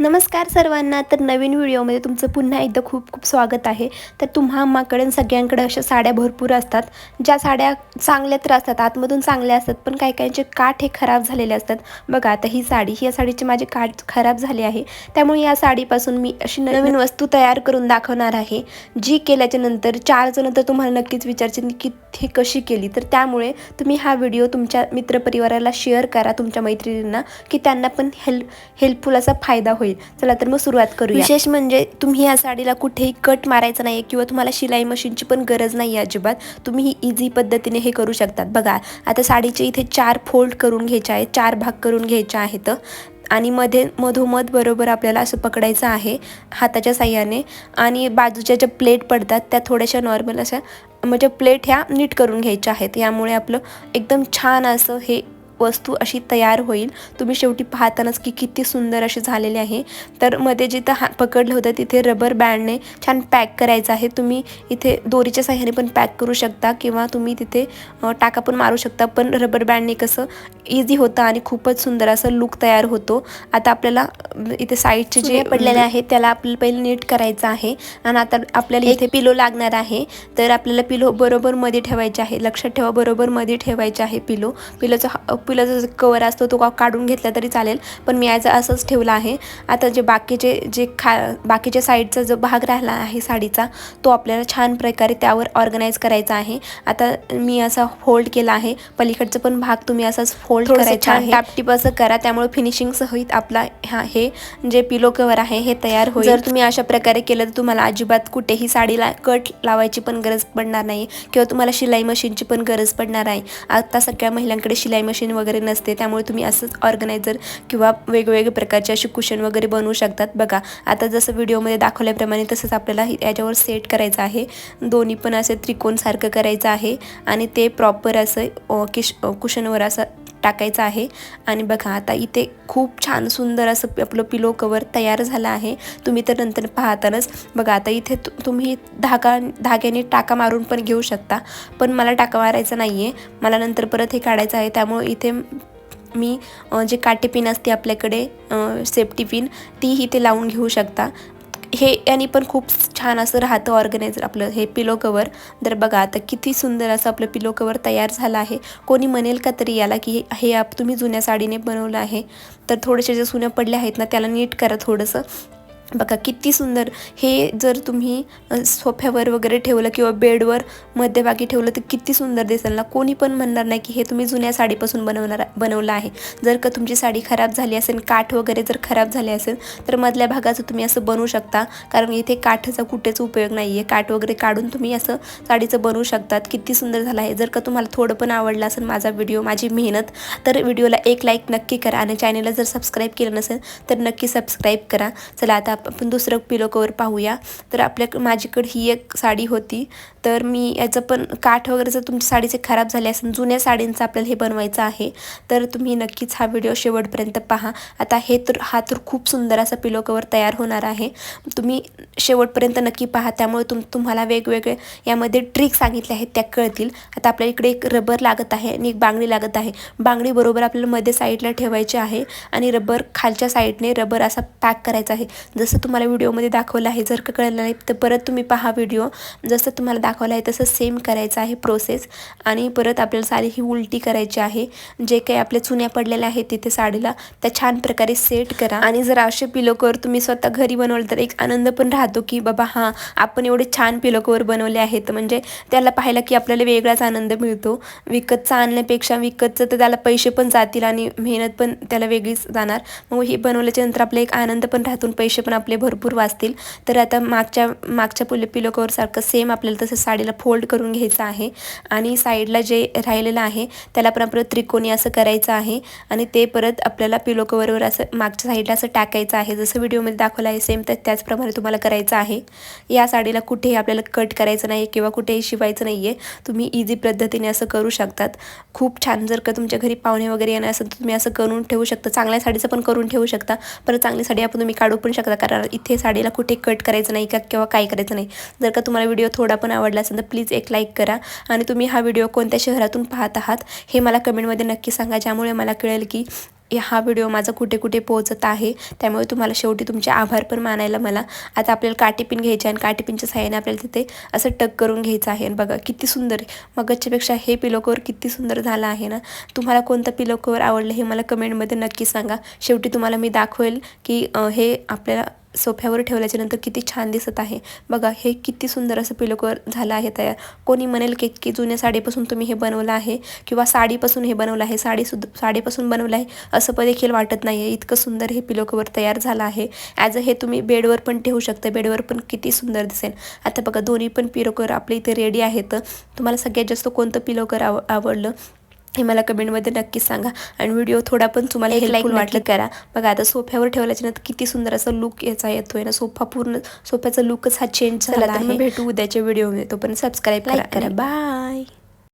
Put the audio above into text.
नमस्कार सर्वांना तर नवीन व्हिडिओमध्ये तुमचं पुन्हा एकदा खूप खूप स्वागत आहे. तर तुम्हा अम्माकडे सगळ्यांकडे अशा साड्या भरपूर असतात ज्या साड्या चांगल्या तर असतात आतमधून चांगल्या असतात पण काही काहींचे काठ हे खराब झालेले असतात. बघा आता ही साडी ही या साडीचे माझे काठ खराब झाले आहे. त्यामुळे या साडीपासून मी अशी नवीन वस्तू तयार करून दाखवणार आहे जी केल्याच्यानंतर चार जण तर तुम्हाला नक्कीच विचारचे की ही कशी केली? तर त्यामुळे तुम्ही हा व्हिडिओ तुमच्या मित्रपरिवाराला शेअर करा तुमच्या मैत्रिणींना की त्यांना पण हेल्प हेल्पफुल असा फायदा होईल. चला तर मग सुरुवात करूया. विशेष म्हणजे तुम्ही या साडीला कुठेही कट मारायचा नाही किंवा तुम्हाला शिलाई मशीनची पण गरज नाही आहे अजिबात. तुम्ही ही इझी पद्धतीने हे करू शकतात. बघा आता साडीचे इथे चार फोल्ड करून घ्यायचे आहेत चार भाग करून घ्यायचे आहेत. आणि मध्ये मधोमध बरोबर आपल्याला असं पकडायचं आहे हाताच्या साह्याने. आणि बाजूच्या ज्या प्लेट पडतात त्या थोड्याशा नॉर्मल अशा म्हणजे प्लेट ह्या नीट करून घ्यायच्या आहेत. यामुळे आपलं एकदम छान असं हे वस्तू अशी तयार होईल. तुम्ही शेवटी पाहतानाच की किती सुंदर अशी झालेली आहे. तर मध्ये जिथं हा पकडलं होतं तिथे रबर बँडने छान पॅक करायचं आहे. तुम्ही इथे दोरीच्या साह्याने पण पॅक करू शकता किंवा तुम्ही तिथे टाका पण मारू शकता. पण रबर बँडने कसं इझी होतं आणि खूपच सुंदर असं लुक तयार होतो. आता आपल्याला इथे साईडचे जे पडलेले आहे त्याला आपल्याला पहिले नीट करायचं आहे. आणि आता आपल्याला इथे पिलो लागणार आहे. तर आपल्याला पिलो बरोबर मध्ये ठेवायचे आहे. लक्षात ठेवा बरोबर मध्ये ठेवायचे आहे पिलो पिलोचा पिलोचा जो कवर असतो तो काढून घेतला तरी चालेल पण मी आज असंच ठेवला आहे. आता जे बाकीचे जे खा बाकीच्या साईडचा जो भाग राहिला आहे साडीचा तो आपल्याला छान प्रकारे त्यावर ऑर्गनाईज करायचा आहे. आता मी असा फोल्ड केला आहे. पलीकडचं पण भाग तुम्ही असाच फोल्ड करायचा आहे. टापटीप असं करा त्यामुळे फिनिशिंग सहित आपला हा हे जे पिलो कवर आहे हे तयार होईल. जर तुम्ही अशा प्रकारे केलं तर तुम्हाला अजिबात कुठेही साडीला कट लावायची पण गरज पडणार नाही किंवा तुम्हाला शिलाई मशीनची पण गरज पडणार आहे. आता सगळ्या महिलांकडे शिलाई मशीन वगैरे नसते त्यामुळे तुम्ही असंच ऑर्गनायझर किंवा वेगवेगळ्या प्रकारचे असे कुशन वगैरे बनवू शकतात. बघा आता जसं व्हिडिओमध्ये दाखवल्याप्रमाणे तसंच आपल्याला याच्यावर सेट करायचं आहे. दोन्ही पण असं त्रिकोणसारखं करायचं आहे. आणि ते प्रॉपर असं किश कुशनवर असं टाकायचं आहे. आणि बघा आता इथे खूप छान सुंदर असं आपलं पिलो कवर तयार झालं आहे. तुम्ही तर नंतर पाहतानच बघा आता इथे तुम्ही धागा धाग्याने टाका मारून पण घेऊ शकता. पण मला टाका मारायचा नाही आहे मला नंतर परत हे काढायचं आहे. त्यामुळे इथे मी जे काटे पिन असते आपल्याकडे सेफ्टी पिन तीही ते लावून घेऊ शकता. हे याने पण खूप छान असं राहतं ऑर्गनायझर आपलं हे पिलो कवर तर बघा आता किती सुंदर असं आपलं पिलो कवर तयार झालं आहे. कोणी म्हणेल का तरी याला की हे आप तुम्ही जुन्या साडीने बनवलं आहे. तर थोडेसे जे सुन्या पडल्या आहेत ना त्याला नीट करा थोडंसं. बघा किती सुंदर. हे जर तुम्ही सोफ्यावर वगैरे ठेवलं किंवा बेडवर मध्यभागी ठेवलं तर किती सुंदर दिसेल ना. कोणी पण म्हणणार नाही की हे तुम्ही जुन्या साडीपासून बनवणार बनवलं आहे. जर का तुमची साडी खराब झाली असेल काठ वगैरे जर खराब झाले असेल तर मधल्या भागाचं तुम्ही असं बनवू शकता. कारण इथे काठाचा कुठेच उपयोग नाही आहे काठ वगैरे काढून तुम्ही असं साडीचं बनवू शकतात. किती सुंदर झालं आहे. जर का तुम्हाला थोडं पण आवडलं असेल माझा व्हिडिओ माझी मेहनत तर व्हिडिओला एक लाईक नक्की करा. आणि चॅनलला जर सबस्क्राईब केलं नसेल तर नक्की सबस्क्राईब करा. चला आता आपण दुसरं पिलो कवर पाहूया. तर आपल्या माझ्याकडे ही एक साडी होती. तर मी याचं पण काठ वगैरे जर तुमच्या साडीचे खराब झाले असेल जुन्या साडींचं आपल्याला हे बनवायचं आहे तर तुम्ही नक्कीच हा व्हिडिओ शेवटपर्यंत पहा. आता हे तर हा तर खूप सुंदर असा पिलो कवर तयार होणार आहे. तुम्ही शेवटपर्यंत नक्की पहा. त्यामुळे तुम तुम्हाला वेगवेगळे यामध्ये ट्रिक सांगितले आहेत त्या कळतील. आता आपल्या इकडे एक रबर लागत आहे आणि एक बांगडी लागत आहे. बांगडी बरोबर आपल्याला मध्ये साईडला ठेवायची आहे आणि रबर खालच्या साईडने रबर असा पॅक करायचा आहे. जसं जसं तुम्हाला व्हिडिओमध्ये दाखवलं आहे जर का कळलं नाही तर परत तुम्ही पहा व्हिडिओ. जसं तुम्हाला दाखवलं आहे तसं सेम करायचं आहे प्रोसेस आणि परत आपल्याला साडी ही उलटी करायची आहे. जे काही आपल्या चुन्या पडलेल्या आहेत तिथे साडीला त्या छान प्रकारे सेट करा. आणि जर असे पिलोकवर तुम्ही स्वतः घरी बनवलं तर एक आनंद पण राहतो की बाबा हां आपण एवढे छान पिलोकवर बनवले आहेत. म्हणजे त्याला पाहायला की आपल्याला वेगळाच आनंद मिळतो. विकतचा आणण्यापेक्षा विकतचं तर त्याला पैसे पण जातील आणि मेहनत पण त्याला वेगळीच जाणार. मग हे बनवल्याच्या नंतर आपला एक आनंद पण राहतो पैसे पण आपले भरपूर वाचतील. तर आता मागच्या मागच्या पुले पिलोकवरसारखं सेम आपल्याला तसं साडीला फोल्ड करून घ्यायचं आहे. आणि साईडला जे राहिलेलं आहे त्याला पण आपलं त्रिकोणी असं करायचं आहे. आणि ते परत आपल्याला पिलो कवरवर असं मागच्या साईडला असं टाकायचं आहे. जसं व्हिडिओमध्ये दाखवलं आहे सेम तर त्याचप्रमाणे तुम्हाला करायचं आहे. या साडीला कुठेही आपल्याला कट करायचं नाही किंवा कुठेही शिवायचं नाही आहे तुम्ही इझी पद्धतीने असं करू शकतात. खूप छान जर का तुमच्या घरी पाहुणे वगैरे येणार असेल तर तुम्ही असं करून ठेवू शकता. चांगल्या साडीचं पण करून ठेवू शकता. परत चांगली साडी आपण तुम्ही काढू पण शकता. कारण इथे साडीला कुठे कट करायचं नाही का किंवा काय करायचं नाही. जर का तुम्हाला व्हिडिओ थोडा पण आवडला असेल तर प्लीज एक लाईक करा. आणि तुम्ही हा व्हिडिओ कोणत्या शहरातून पाहत आहात हे मला कमेंटमध्ये नक्की सांगा. ज्यामुळे मला कळेल की हा व्हिडिओ माझा कुठे कुठे पोहोचत आहे त्यामुळे तुम्हाला शेवटी तुमचे आभार पण मानायला मला. आता आपल्याला काटीपिन घ्यायचे आणि काटीपिनच्या साह्याने आपल्याला तिथे असं टक करून घ्यायचं आहे. आणि बघा किती सुंदर आहे. मगच्यापेक्षा हे पिलो कवर किती सुंदर झालं आहे ना. तुम्हाला कोणतं पिलो कवर आवडलं हे मला कमेंटमध्ये नक्की सांगा. शेवटी तुम्हाला मी दाखवेल की हे आपल्याला सोफ्यावर ठेवल्याच्या नंतर किती छान दिसत आहे. बघा हे किती सुंदर असं पिलो कवर झालं आहे तयार. कोणी म्हणेल की की जुन्या साडीपासून तुम्ही हे बनवलं आहे किंवा साडीपासून हे बनवलं आहे साडीसुद्धा साडीपासून बनवलं आहे असं पण देखील वाटत नाही आहे इतकं सुंदर हे पिलो कवर तयार झालं आहे. ॲज अ हे तुम्ही बेडवर पण ठेवू शकता. बेडवर पण किती सुंदर दिसेल. आता बघा दोन्ही पण पिलो कवर आपल्या इथे रेडी आहेत. तुम्हाला सगळ्यात जास्त कोणतं पिलोकर आव आवडलं? हे मला कमेंटमध्ये नक्कीच सांगा. आणि व्हिडिओ थोडा पण तुम्हाला एक हेल्पफुल like वाटलं करा. बघा आता सोफ्यावर ठेवल्याच्या नंतर किती सुंदर असा लुक याचा येतोय ना. सोफा पूर्ण सोफ्याचा लुकच हा चेंज झाला भेटू उद्याच्या व्हिडिओमध्ये तोपर्यंत सबस्क्राईब करा. बाय